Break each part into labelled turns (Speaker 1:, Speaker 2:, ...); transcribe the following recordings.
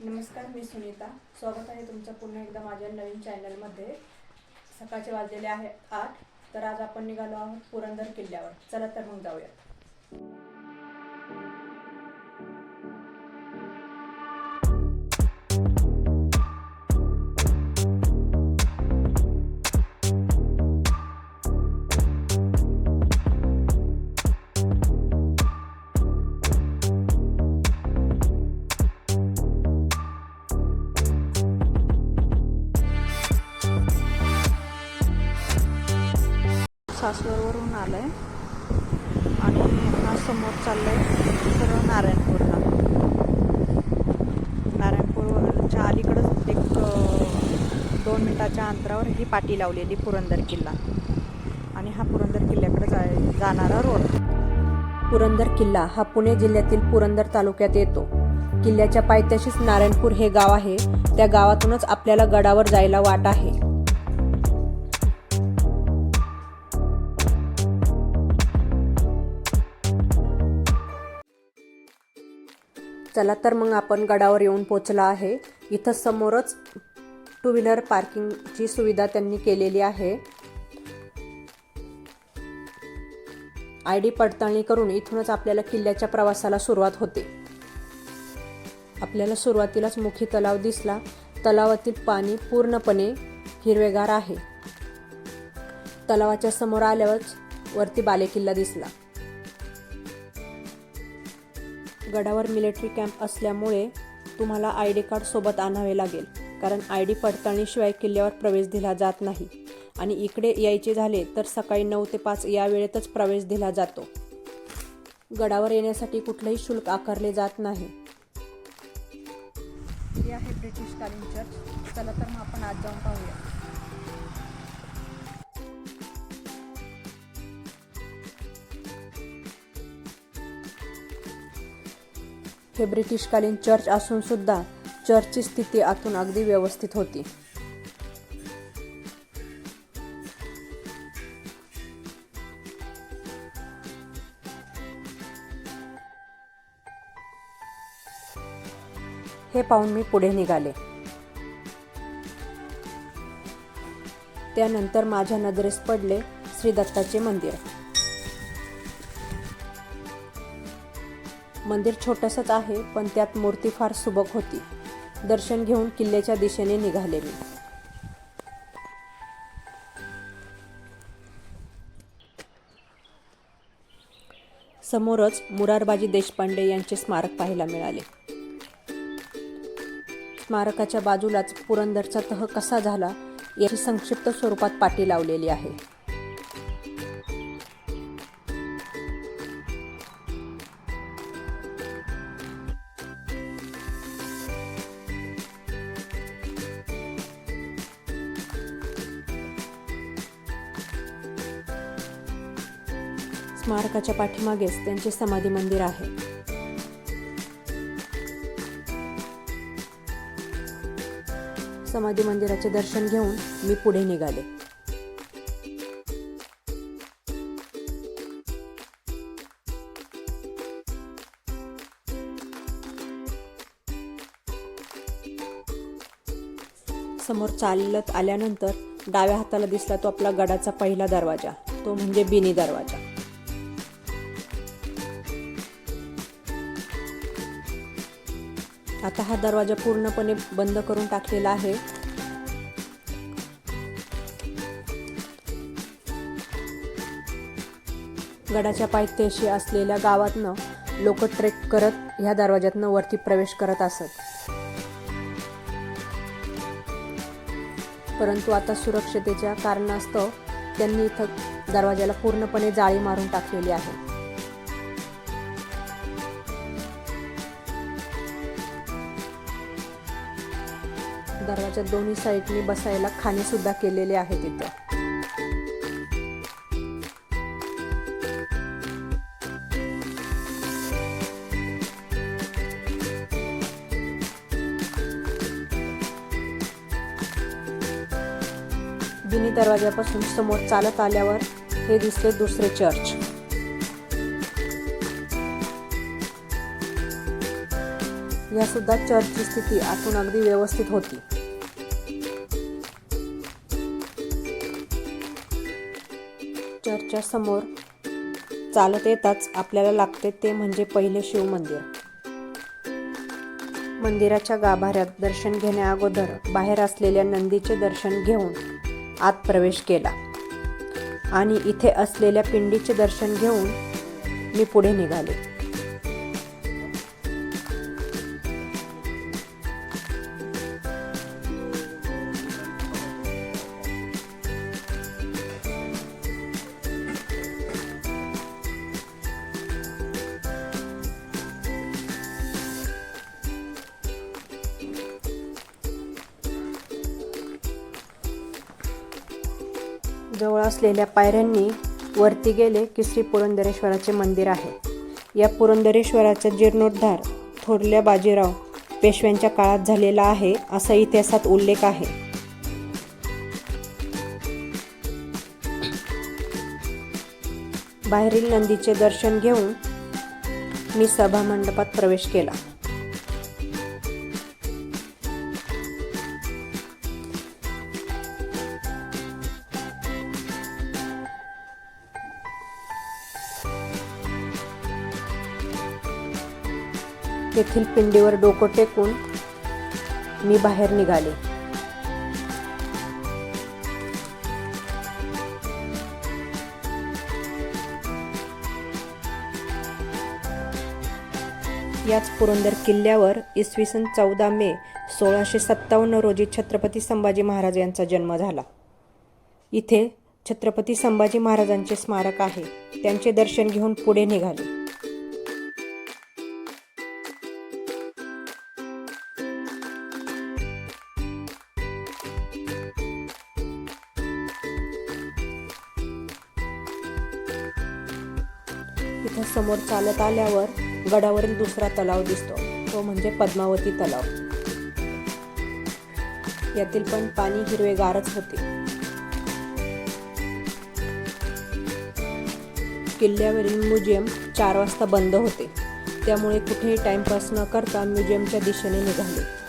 Speaker 1: नमस्कार मी सुनीता. स्वागत आहे तुमचं पुन्हा एकदा माझ्या नवीन चॅनलमध्ये. सकाळचे वाजलेले आहे आठ तर आज आपण निघालो आहोत पुरंदर किल्ल्यावर. चला तर मग जाऊयात. सासवरवरून आलं आहे आणि हा समोर चाललं आहे सरळ नारायणपूरला. नारायणपूरच्या अलीकडंच एक दोन मिनटाच्या अंतरावर ही पाटी लावलेली पुरंदर किल्ला. आणि हा पुरंदर किल्ल्याकडे जाय जाणारा रोड. पुरंदर किल्ला हा पुणे जिल्ह्यातील पुरंदर तालुक्यात येतो. किल्ल्याच्या पायथ्याशीच नारायणपूर हे गाव आहे. त्या गावातूनच आपल्याला गडावर जायला वाट आहे. चला तर मग आपण गडावर येऊन पोचला आहे. इथं समोरच टू व्हीलर पार्किंगची सुविधा त्यांनी केलेली आहे. आय डी पडताळणी करून इथूनच आपल्याला किल्ल्याच्या प्रवासाला सुरुवात होते. आपल्याला सुरुवातीलाच मुखी तलाव दिसला. तलावातील पाणी पूर्णपणे हिरवेगार आहे. तलावाच्या समोर आल्यावरच वरती बालेकिल्ला दिसला. गडावर मिलिटरी कॅम्प असल्यामुळे तुम्हाला आय डी कार्ड सोबत आणावे लागेल. कारण आय डी पडताळणीशिवाय किल्ल्यावर प्रवेश दिला जात नाही. आणि इकडे यायचे झाले तर सकाळी नऊ ते पाच या वेळेतच प्रवेश दिला जातो. गडावर येण्यासाठी कुठलंही शुल्क आकारले जात नाही. हे आहे ब्रिटिशकालीन चर्च. चला तर मग आपण आज जाऊन पाहूया. हे ब्रिटिशकालीन चर्च असून सुद्धा चर्चची स्थिती आतून अगदी व्यवस्थित होती. हे पाहून मी पुढे निघाले. त्यानंतर माझ्या नजरेस पडले श्री दत्ताचे मंदिर. मंदिर छोटंसंच आहे पण त्यात मूर्ती फार सुबक होती. दर्शन घेऊन किल्ल्याच्या दिशेने निघाले मी. समोरच मुरारबाजी देशपांडे यांचे स्मारक पाहायला मिळाले. स्मारकाच्या बाजूलाच पुरंदरचा तह कसा झाला याची संक्षिप्त स्वरूपात पाटी लावलेली आहे. स्मारकाच्या पाठीमागेच त्यांचे समाधी मंदिर आहे. समाधी मंदिराचे दर्शन घेऊन मी पुढे निघाले. समोर चालत आल्यानंतर डाव्या हाताला दिसला तो आपला गडाचा पहिला दरवाजा तो म्हणजे बिनी दरवाजा. आता हा दरवाजा पूर्णपणे बंद करून टाकलेला आहे. गडाच्या पायथ्याशी असलेल्या गावातनं लोक ट्रेक करत ह्या दरवाज्यातनं वरती प्रवेश करत असत. परंतु आता सुरक्षतेच्या कारणास्तव त्यांनी इथं दरवाजाला पूर्णपणे जाळी मारून टाकलेली आहे. दरवाजा दोन्ही साईडनी बसायला खाणे सुद्धा केलेले आहेत इथं. जुनी दरवाजापासून समोर चालत आल्यावर हे दिसले दुसरे चर्च. या सुद्धा चर्चची स्थिती आतून अगदी व्यवस्थित होती. चर्चच्या समोर चालत येताच आपल्याला लागते ते म्हणजे पहिले शिव मंदिर मंदिराच्या गाभाऱ्यात दर्शन घेण्याअगोदर बाहेर असलेल्या नंदीचे दर्शन घेऊन आत प्रवेश केला. आणि इथे असलेल्या पिंडीचे दर्शन घेऊन मी पुढे निघाले. जवळ असलेल्या पायऱ्यांनी वरती गेले की श्री पुरंदरेश्वराचे मंदिर आहे. या पुरंदरेश्वराचा जीर्णोद्धार थोरल्या बाजीराव पेशव्यांच्या काळात झालेला आहे असा इतिहासात उल्लेख आहे. बाहेरील नंदीचे दर्शन घेऊन मी सभा मंडपात प्रवेश केला. तेथील पिंडीवर डोकं टेकून मी बाहेर निघाले. याच पुरंदर किल्ल्यावर इसवी सन चौदा मे सोळाशे सत्तावन्न रोजी छत्रपती संभाजी महाराज यांचा जन्म झाला. इथे छत्रपती संभाजी महाराजांचे स्मारक आहे. त्यांचे दर्शन घेऊन पुढे निघाले. समोर चालत आल्यावर गडावरील दुसरा तलाव दिसतो. तो म्हणजे पद्मावती तलाव. यातील पण पाणी हिरवेगारच होते. किल्ल्यावरील म्युझियम चार वाजता बंद होते. त्यामुळे कुठेही टाइमपास न करता म्युझियमच्या दिशेने निघाले.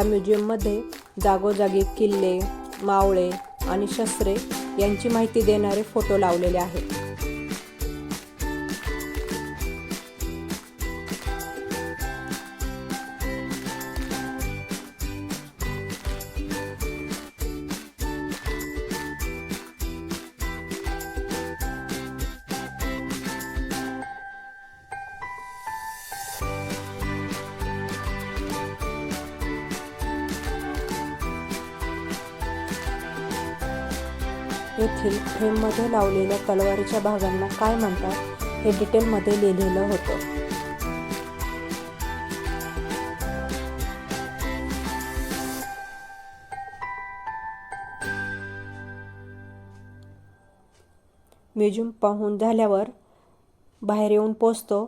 Speaker 1: या म्युझियममध्ये जागोजागी किल्ले मावळे आणि शस्त्रे यांची माहिती देणारे फोटो लावलेले आहेत. येथील फ्रेममध्ये लावलेल्या तलवारीच्या भागांना काय म्हणतात हे डिटेलमध्ये लिहिलेलं होतं. म्युझियम पाहून झाल्यावर बाहेर येऊन पोचतो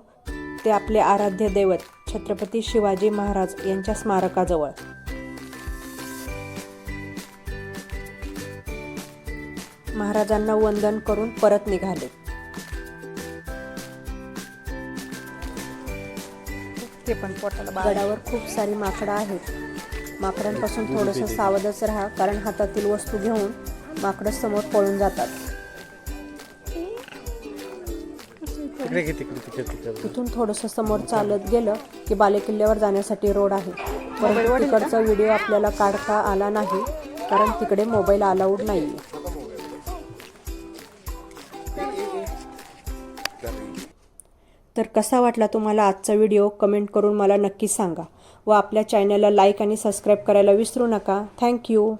Speaker 1: ते आपले आराध्य दैवत छत्रपती शिवाजी महाराज यांच्या स्मारकाजवळ. महाराजांना वंदन करून परत निघाले.
Speaker 2: ते पण पोटाला
Speaker 1: गडावर खूप सारी माकडं आहेत. माकडांपासून थोडंसं सावधच राहा कारण हातातील वस्तू घेऊन माकडं समोर पळून जातात.
Speaker 2: तिकडे घे तिकडे तिकडे तिकडे.
Speaker 1: तिथून थोडंसं समोर चालत गेलं की बालेकिल्ल्यावर जाण्यासाठी रोड आहे. परंतु तिकडचा व्हिडिओ आपल्याला काढता आला नाही कारण तिकडे मोबाईल अलाउड नाही तर कसा वाटला तुम्हाला आजचा व्हिडिओ? कमेंट करून मला नक्की सांगा. व आपल्या चॅनलला लाईक आणि सबस्क्राईब करायला विसरू नका. थँक्यू